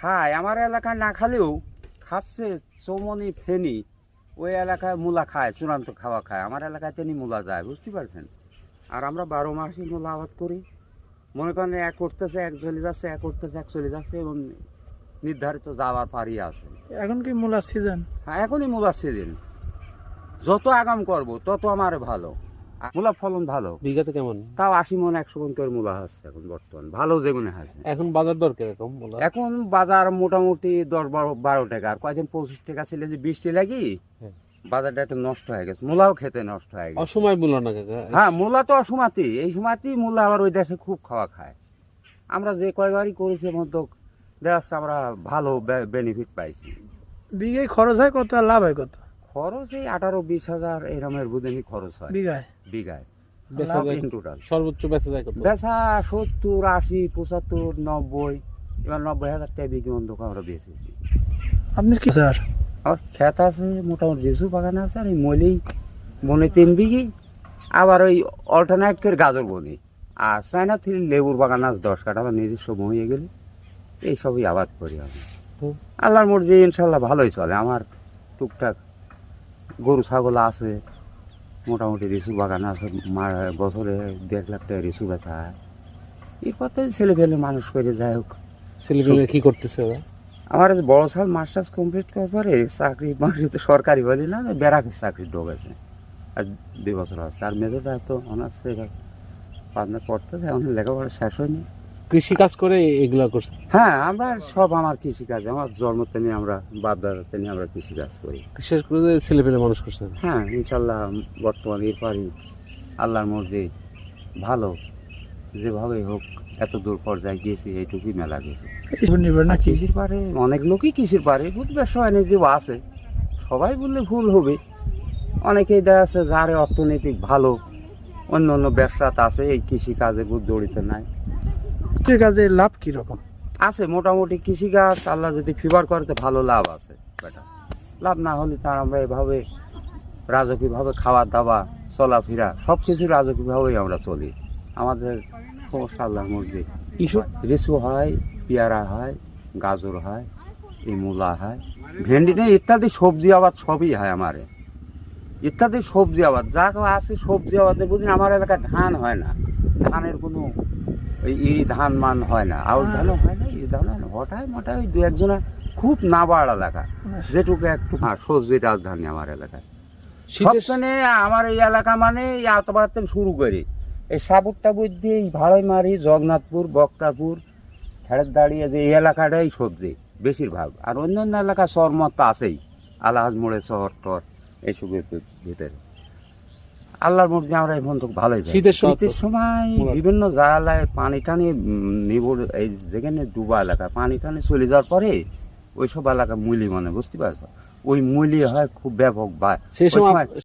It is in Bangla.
খায়। আমার এলাকায় না খালেও খাচ্ছে চৌমনি ফেনি। ওই এলাকায় মূলা খায় চূড়ান্ত খাওয়া খায়। আমার এলাকায় তেনি মূলা যায় বুঝতে পারছেন? আর আমরা বারো মাসই মূলা আবাদ করি। মনে করেন এক করতেছে এক চলে যাচ্ছে এক করতেছে এক চলে যাচ্ছে এবং নির্ধারিত যাওয়ার পারি আছে। এখন কি মূলা সিজন হ্যাঁ এখনই মূলার সিজন যত আগাম করব তত আমার ভালো। মূলা ফলন ভালো। বিঘাতে কেমন? তাও আশি মন একশো মন করে মূলা এখন বর্তমান। ভালো যেগুলো আছে এখন বাজার দর কীরকম এখন বাজার মোটামুটি দশ বারো বারো টাকা। আর কয়দিন পঁচিশ টাকা ছিল যে বৃষ্টি লাগি হ্যাঁ। বাজারটা একটু নষ্ট হয়ে গেছে। মূলাও খেতে নষ্ট হয়ে গেছে। অসময় মূলা না হ্যাঁ মূলা তো অসমাতি এই সময়তেই মূলা আবার ওই দেশে খুব খাওয়া খায়। আমরা যে কয়বারই করেছি মধ্যে দেখা আমরা ভালো বেনিফিট পাইছি। বিঘে খরচ হয় কত লাভ হয় কত? খরচ এই আঠারো বিশ হাজার এরমের বুঝেনি খরচ হয়। বিঘায়? বিঘায়। সর্বোচ্চ বেচা যায় বেচা সত্তর আশি পঁচাত্তর নব্বই এবার নব্বই হাজার টাকা বিক্রি আমরা বেচেছি। আপনি কি স্যার? আমার ক্ষেত আছে মোটামুটি বাগান আছে আর এই বনে তিন বিঘি আবার ওই অল্টারনেটের গাজর বনি। আর চায়না থ্রি লেবুর বাগান আছে দশ কাঠা আমার নিজস্ব হয়ে গেলে এইসবই আবাদ করি আমি। আল্লাহর মর্জি ইনশাল্লাহ ভালোই চলে আমার টুকটাক গরু ছাগল আছে মোটামুটি লিচু বাগান আছে বছরে দেড় লাখ টাকা লিচু বেচা হয়। এই কথা ছেলে ফেলে মানুষ করে যাই হোক। ছেলেপেলে কি করতেছে আমার বড় সাল মাস্টার্স কমপ্লিট করার পরে চাকরি বাকরি তো সরকারি বলি না ব্যারাকের চাকরি ঢোকেছে আর দুই বছর আছে। আর মেজরটা তো অনার্স পাবনা পড়তে এখন লেখাপড়া শেষ হয়নি। কৃষি কাজ করে এগুলা করছে? হ্যাঁ আমরা সব আমার কৃষিকাজ আমার জন্ম থেকে আমরা বাপ দাদা থেকে আমরা কৃষিকাজ করি। বিশেষ করে ছেলেপেলে মানুষ করছেন হ্যাঁ ইনশাল্লাহ বর্তমানে এরপরই আল্লাহর মর্জি ভালো যেভাবে হোক এত দূর পর্যায়ে গিয়েছি এইটুকুই মেলা গেছে। কৃষির পারে অনেক লোকই কৃষির পারে বুঝবে সবাই যে আছে। সবাই বললে ভুল হবে। অনেকেই দেখা যাচ্ছে যার অর্থনৈতিক ভালো অন্য অন্য ব্যবসাতে আছে এই কৃষি কাজে খুব জড়িত নাই। কৃষির কাজে লাভ কি রকম? আছে মোটামুটি কৃষিকাজ আল্লাহ যদি ফিভার করে তো ভালো লাভ আছে বেটা। লাভ না হলে তার আমরা এভাবে রাজকীয়ভাবে খাওয়া দাওয়া চলাফেরা সব কিছু রাজকীয়ভাবেই আমরা চলি। আমাদের সমস্যা আল্লাহর মর্জি। ইস্যু লিচু হয় পেয়ারা হয় গাজর হয় এই মূলা হয়। ভেন্ডি নেই ইত্যাদি সবজি আবাদ সবই হয় আমার। ইত্যাদি সবজি আবাদ যা আছে সবজি আবাদে বুঝিন আমার এলাকায় ধান হয় না। ধানের কোনো ওই ইরি ধান মান হয় না। আউল ধানও হয় না ইরি ধান হয় না। হঠাৎ ওই দু একজনা খুব না বাড় এলাকা যেটুকু একটু হ্যাঁ সবজি রাজধানী আমার এলাকায়। সবখানে আমার এই এলাকা মানে আতবার থেকে শুরু করি। এই সাবুর টাবুর দিয়ে এই ভাড়াইমারি জগন্নাথপুর বক্তাপুর ছেড়ের দাঁড়িয়ে যে এই এলাকাটাই সবজি বেশিরভাগ। আর অন্য অন্য এলাকা শহরমত তো আছেই। আলাহাজ মোড়ে শহর টর এইসবের ভিতরে। আল্লাহর মর্জি আমরা এই তো ভালোই। শীতের শীতের সময় বিভিন্ন জায়গায় পানি টানি নিবর এই যেখানে ডুবা এলাকা পানি টানি চলে যাওয়ার পরে ওইসব এলাকা মুলি মানে বুঝতে পারছ ওই মুলি হয় খুব ব্যাপক বা সেই সময়-